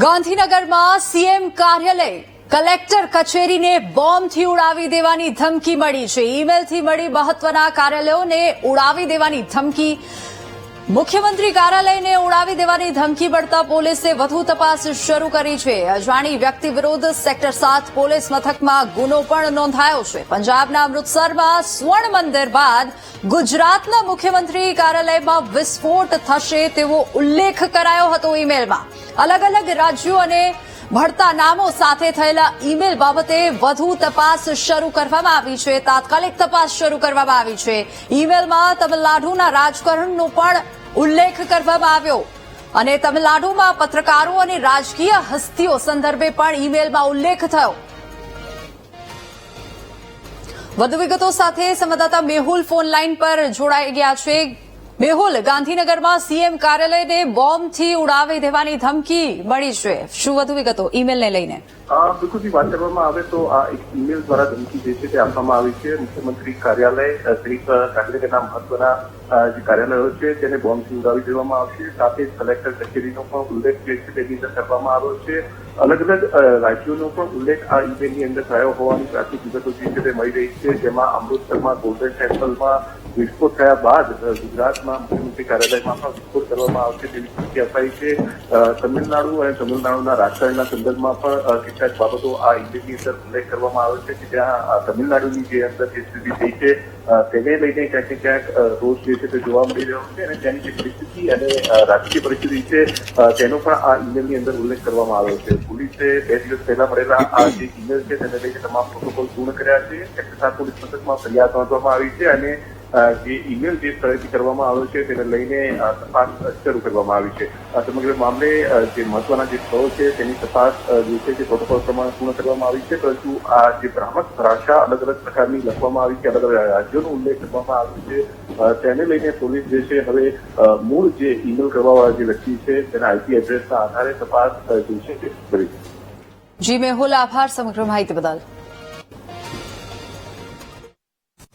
ગાંધીનગરમાં સીએમ કાર્યાલય કલેક્ટર કચેરીને બોમ્બથી ઉડાવી દેવાની ધમકી મળી છે. ઈમેલથી મળી મહત્વના કાર્યાલયોને ઉડાવી દેવાની ધમકી મુખ્યમંત્રી કાર્યાલયને ઉડાવી દેવાની ધમકી પડતા પોલીસે વધુ તપાસ શરૂ કરી છે. અજાણી વ્યક્તિ વિરુદ્ધ સેક્ટર સાત પોલીસ મથકમાં ગુનો પણ નોંધાયો છે. પંજાબના અમૃતસરમાં સ્વર્ણ મંદિર બાદ ગુજરાતના મુખ્યમંત્રી કાર્યાલયમાં વિસ્ફોટ થશે તેવો ઉલ્લેખ કરાયો હતો ઈમેલમાં. અલગ અલગ રાજ્યો અને ભળતા નામો સાથે થયેલા ઈમેલ બાબતે વધુ તપાસ શરૂ કરવામાં આવી છે. તાત્કાલિક તપાસ શરૂ કરવામાં આવી છે. ઈમેલમાં તમિલનાડુના રાજકારણનું પણ ઉલ્લેખ કરવામાં આવ્યો. અને તમિલનાડુમાં પત્રકારો અને રાજકીય હસ્તીઓ સંદર્ભે પણ ઈમેલમાં ઉલ્લેખ થયો. વધુ વિગતો સાથે સંવાદદાતા મેહુલ ફોન લાઈન પર જોડાઈ ગયા છે. મેહુલ ગાંધીનગરમાં સીએમ કાર્યાલયને બોમ્બથી ઉડાવી દેવાની ધમકી મળી છે. શું વધુ વિગતો ઈમેલને લઈને? અ, બિલકુલથી વાત કરવામાં આવે તો આ એક ઈમેલ દ્વારા ધમકી જે છે તે આપવામાં આવી છે. મુખ્યમંત્રી કાર્યાલય સહિત ગાંધીનગરના મહત્વના જે કાર્યાલયો છે તેને બોમ્બથી ઉડાવી દેવામાં આવશે. સાથે કલેક્ટર કચેરીનો પણ ઉલ્લેખ જે છે તેની અંદર કરવામાં આવ્યો છે. અલગ અલગ રાજ્યોનો પણ ઉલ્લેખ આ ઈમેલની અંદર થયો હોવાની પ્રાથમિક વિગતો જે છે તે મળી રહી છે. જેમાં અમૃતસરમાં ગોલ્ડન ટેમ્પલમાં વિસ્ફોટ થયા બાદ ગુજરાતમાં મુખ્યમંત્રી કાર્યાલયમાં પણ વિસ્ફોટ કરવામાં આવશે તેવી સ્થિતિ અપાઈ છે. તમિલનાડુ અને તમિલનાડુના રાજકારણના સંદર્ભમાં પણ કેટલાક બાબતો આ ઈમેલની અંદર ઉલ્લેખ કરવામાં આવ્યો છે કે જ્યાં તમિલનાડુની જે અંદર જે સ્થિતિ થઈ છે તેને લઈને ક્યાંક ક્યાંક રોષ જે છે તે જોવા મળી રહ્યો છે અને તેની જે પરિસ્થિતિ અને રાજકીય પરિસ્થિતિ છે તેનો પણ આ ઇમેલની અંદર ઉલ્લેખ કરવામાં આવ્યો છે. પોલીસે બે દિવસ પહેલા મળેલા આ જે ઇમેલ છે, તેને લઈને તમામ પ્રોટોકોલ પૂર્ણ કર્યા છે. સાત પોલીસ મથકમાં ફરિયાદ નોંધવામાં આવી છે અને જે ઈમેલ જે સ્થળેથી કરવામાં આવ્યો છે તેને લઈને તપાસ શરૂ કરવામાં આવી છે. આ સમગ્ર મામલે જે મહત્વના જે સ્થળો છે તેની તપાસ જે છે તે પ્રોટોકોલ પ્રમાણે પૂર્ણ કરવામાં આવી છે, પરંતુ આ જે ભ્રામક ભાષા અલગ અલગ પ્રકારની લખવામાં આવી છે, અલગ અલગ રાજ્યોનો ઉલ્લેખ કરવામાં આવ્યો છે તેને લઈને પોલીસ જે છે હવે મૂળ જે ઈમેલ કરવાવાળા જે વ્યક્તિ છે તેના આઈપી એડ્રેસના આધારે તપાસ જે છે તે કરી છે. જી, મેહુલ, આભાર સમગ્ર માહિતી બદલ.